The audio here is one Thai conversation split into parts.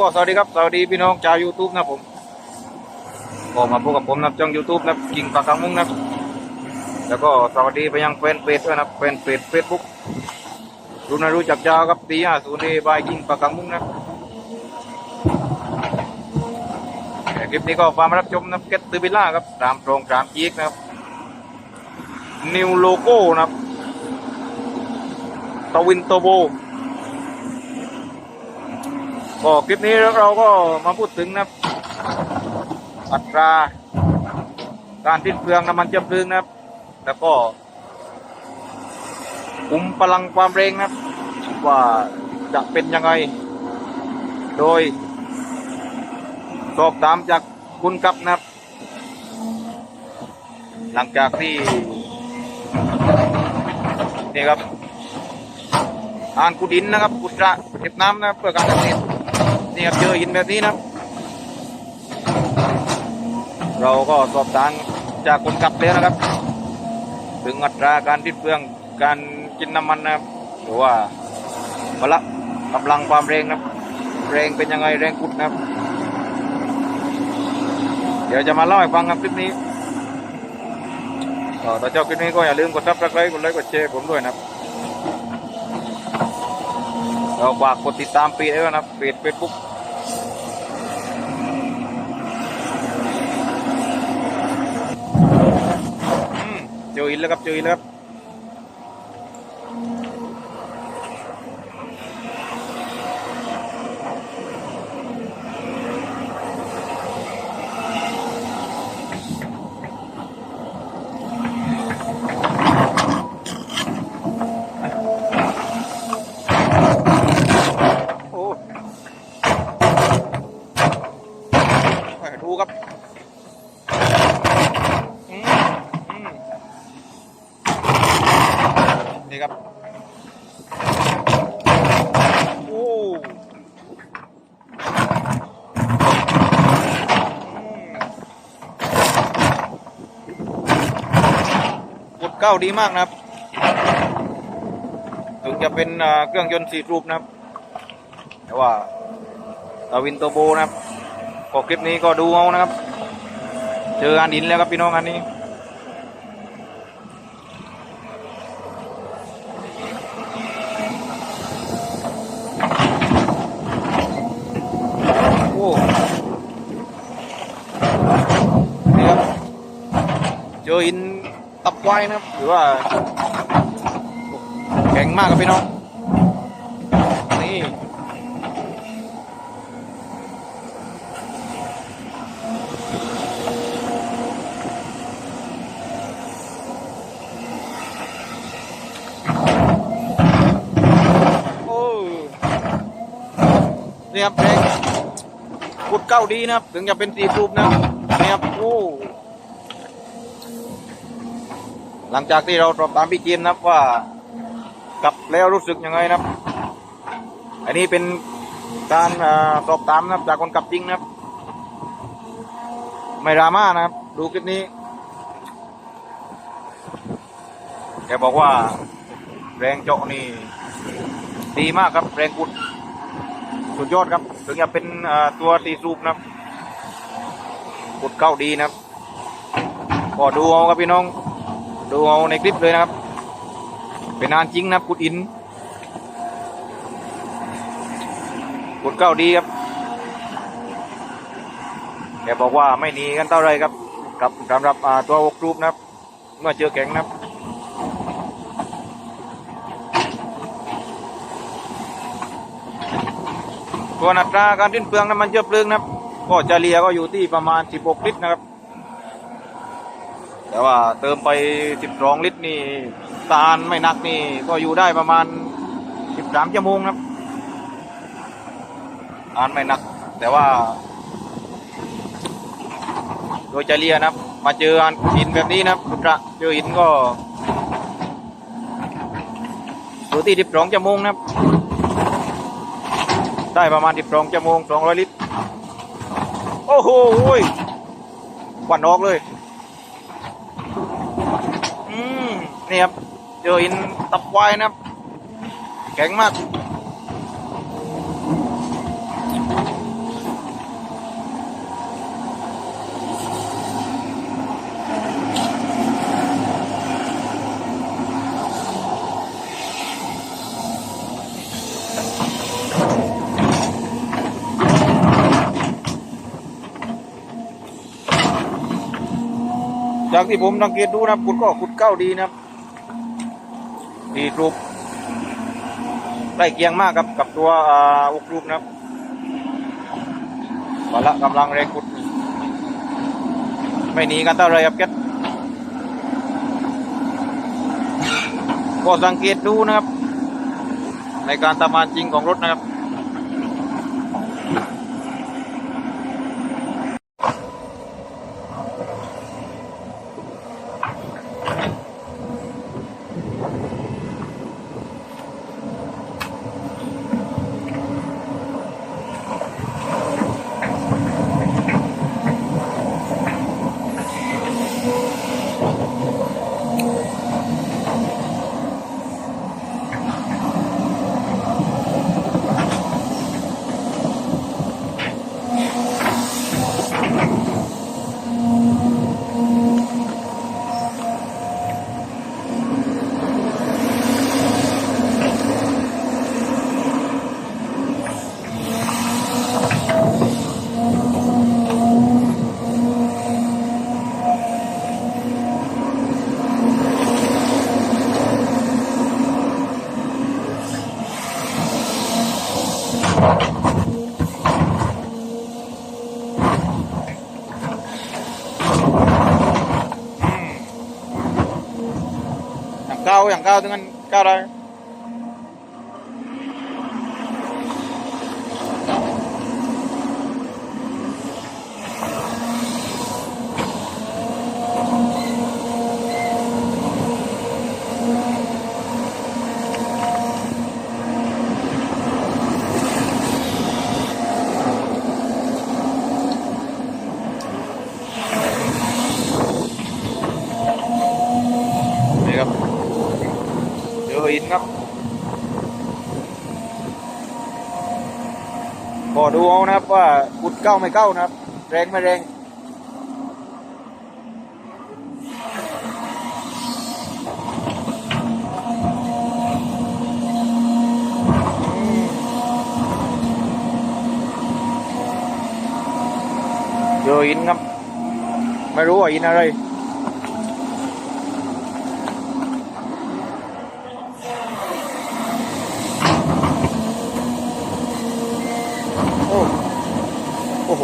ก็สวัสดีครับสวัสดีพี่น้องชาว YouTube นะผมก็มาพบกับผมนะช่อง YouTube นะกิ่งปากกังมุ้งนะแล้วก็สวัสดีไปยังแฟนเพจด้วยนะแฟนเพจเฟซบุ๊กรู้นะรู้จักยาวครับตีห้าศูนย์บายกิ่งปากกังมุ้งนะคลิปนี้ก็ฟังมารับชมนะเก็ตตือบิล่าครับตามตรงตามจีกนะครับนิวโลโก้นะครับตวินโตโบ ก็คลิปนี้เราก็มาพูดถึงนะครับอัตราการทิ้นเปลืองน้ำมันเชื้อเพลิงนะครับ แล้วก็คุมพลังความเร็งนะครับ ว่าจะเป็นยังไง โดย สอบถามจากคุณกับนะครับ หลังจากที่ นี่ครับอ่านกุดินนะครับกุตระเก็บน้ำนะเพื่อการเกษตร นี่ครับเจอหินแบบนี้นะครับ เราก็สอบถามจากคนขับแล้วนะครับ ถึงอัตราการทิ้นเปลืองการกินน้ำมันนะครับหรือว่าพละกำลังความแรงนะครับแรงเป็นยังไงแรงกุดนะครับ เดี๋ยวจะมาเล่าให้ฟังครับคลิปนี้ก็ถ้าชอบคลิปนี้ก็อย่าลืมกดซับสไครต์กดไลค์กดแชร์ผมด้วยนะครับเราฝากกดติดตามเพจด้วยนะเพจเฟซบุ๊ก เจออินแล้วครับเจออินแล้วครับโอ้ไปดูครับอืมอืมนี่ครับ โอ้อืมกด เก้าดีมากนะครับถึงจะเป็นเครื่องยนต์สี่รูปนะครับ แต่ว่าตาวินโตโบนะครับก็คลิปนี้ก็ดูเอานะครับ เจออันดินแล้วครับพี่น้องอันนี้โอ้นี่ครับเจอหิน ควายนะครับหรือว่าแข็งมากครับพี่น้องนี่โอ้นี่ครับแรงกุดเก้าดีนะครับ ถึงจะเป็นสีรูปนะนี่ครับโอ้ หลังจากที่เราสอบถามพี่จีมนะครับว่ากลับแล้วรู้สึกยังไงนะครับ อันนี้เป็นการสอบถามนะครับจากคนกลับจริงนะครับ ไม่ดราม่านะครับ ดูคลิปนี้แกบอกว่าแรงเจาะนี่ดีมากครับ แรงกุดสุดยอดครับ ถึงจะเป็นตัวตีสูบนะครับกุดเข้าดีนะครับก็ดูเอาครับพี่น้อง ดูเอาในคลิปเลยนะครับ เป็นงานจริงนะครับกุดอินกุดเข้าดีครับแกบอกว่าไม่หนีกันเท่าไรครับกับสำหรับตัววกรูปนะครับ เมื่อเจอแข็งนะครับส่วนัตราการทิ้นเปลืองน้ำมันเชื้อเพลิงนะครับ ก็เลียก็อยู่ที่ประมาณ 16 ลิตรนะครับ แต่ว่าเติมไป12ลิตรนี่ตาลไม่นักนี่ก็อยู่ได้ประมาณ13ชั่วโมงครับตาลไม่นัก แต่ว่า โดยเฉลี่ยนะครับ มาเจออันหินแบบนี้นะครับอุตระเจอหินก็อยู่ที่12ชั่วโมงนะครับ ได้ประมาณ12ชั่วโมง200ลิตร โอ้โหยควันออกเลย นี่ครับเจออินตับควายนะครับ แข็งมากจากที่ผมสังเกตดูนะครับขุดก็ขุดเก้าดีนะครับ ดีรูปใกล้เคียงมากครับกับตัวอุกรูปนะครับพละกำลังแรงกุด ไม่หนีกันเท่าไหรครับแกก็สังเกตดูนะครับ ในการทำงานจริงของรถนะครับ ก้าอย่างเก้าถึงกันเก้าได้นี่ครับเจ ออินครับพอดูเอานะครับว่ากุดเก้าไม่เก้านะครับ แรงไม่แรงเจออินครับ ไม่รู้ว่าอินอะไร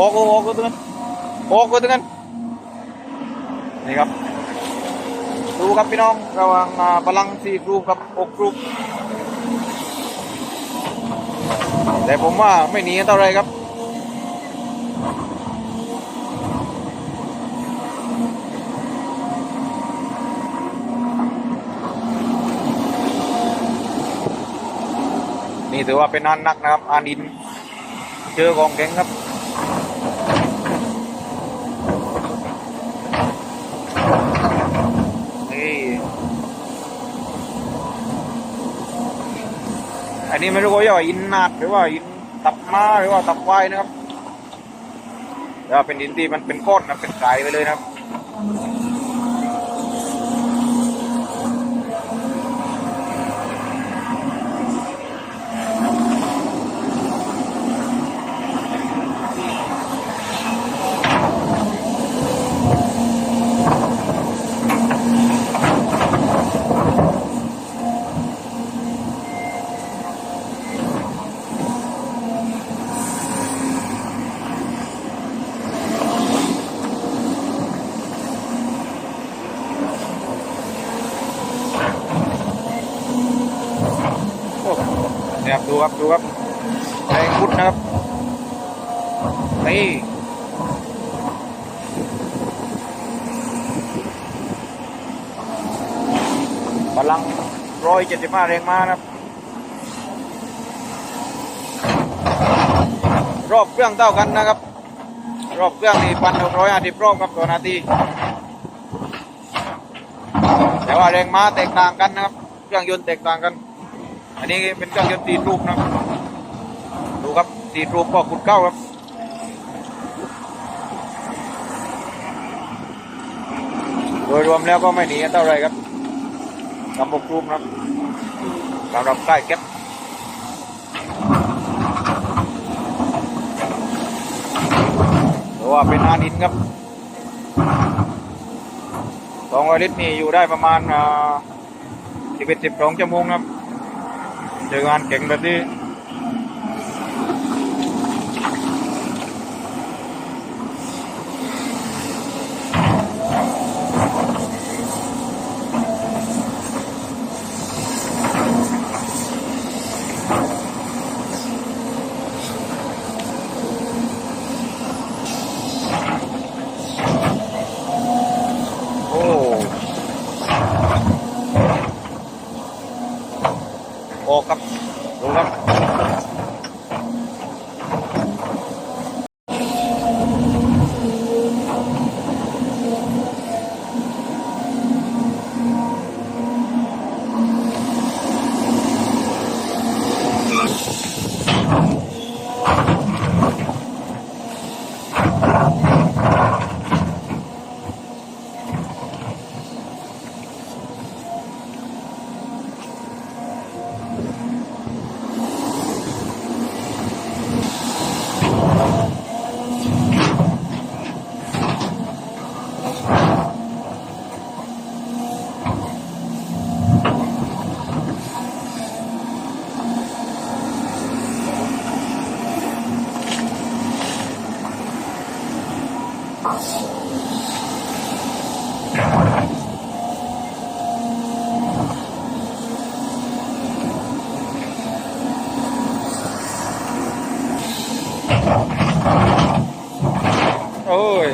อ้โหออกออกออกตัวนั้นออกตัวนั้นนี่ครับ ดูครับพี่น้องระว่างอ่าพลังสี่กรุ๊ปกับอกกรุ๊ปแต่ผมว่าไม่หนีเท่าไรครับนี่ถือว่าเป็นอันนักนะครับอานิน เจอกองแข็งครับ นี่ อันนี้ไม่รู้ว่าย่อินนาดหรือว่าอินตับม้าหรือว่าตับควายนะครับแล้วเป็นอินที่มันเป็นก้อนนะเป็นกลไปเลยนะครับ โอ้เนี่ยครับดูครับดูครับแรงพุดนะครับนี่ พลังร้อยเจ็ดสิบห้าแรงม้านะครับ รอบเครื่องเท่ากันนะครับ รอบเครื่องนี่พันหกร้อยห้าสิบรอบครับต่อนาทีแต่ว่าแรงม้าแตกต่างกันนะครับ เครื่องยนต์แตกต่างกัน อันนี้เป็นเครื่องยนต์ตีรูปนะครับดูครับตีรูปก็ขุดเข้าครับโดยรวมแล้วก็ไม่หนีเท่าไรครับ สำหรับรูปนะครับสำหรับใกล้แก๊ปหรือว่าเป็นอานินครับสองลิตรนี่อยู่ได้ประมาณสิบเอ็ดสิบสองชั่วโมงครับเจองานเก่งแบบนี้ โอ้ โอ้ครับดูครับ โอ้ย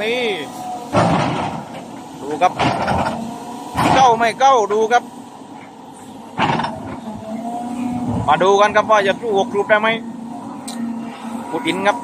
นี่ ดูครับ เก้า ไม่เก้าดูครับ มาดูกันครับว่าจะสู้หกรูปได้ไหมขุดอินครับ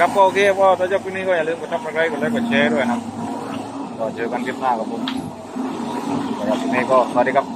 ครับก็โอเคก็ถ้าชอบคลิปนี้ก็อย่าลืมกดซับสไครต์กดไลค์กดแชร์ด้วยนะครับก็เจอกันคลิปหน้าครับผมสำหรับคลิปนี้ก็สวัสดีครับ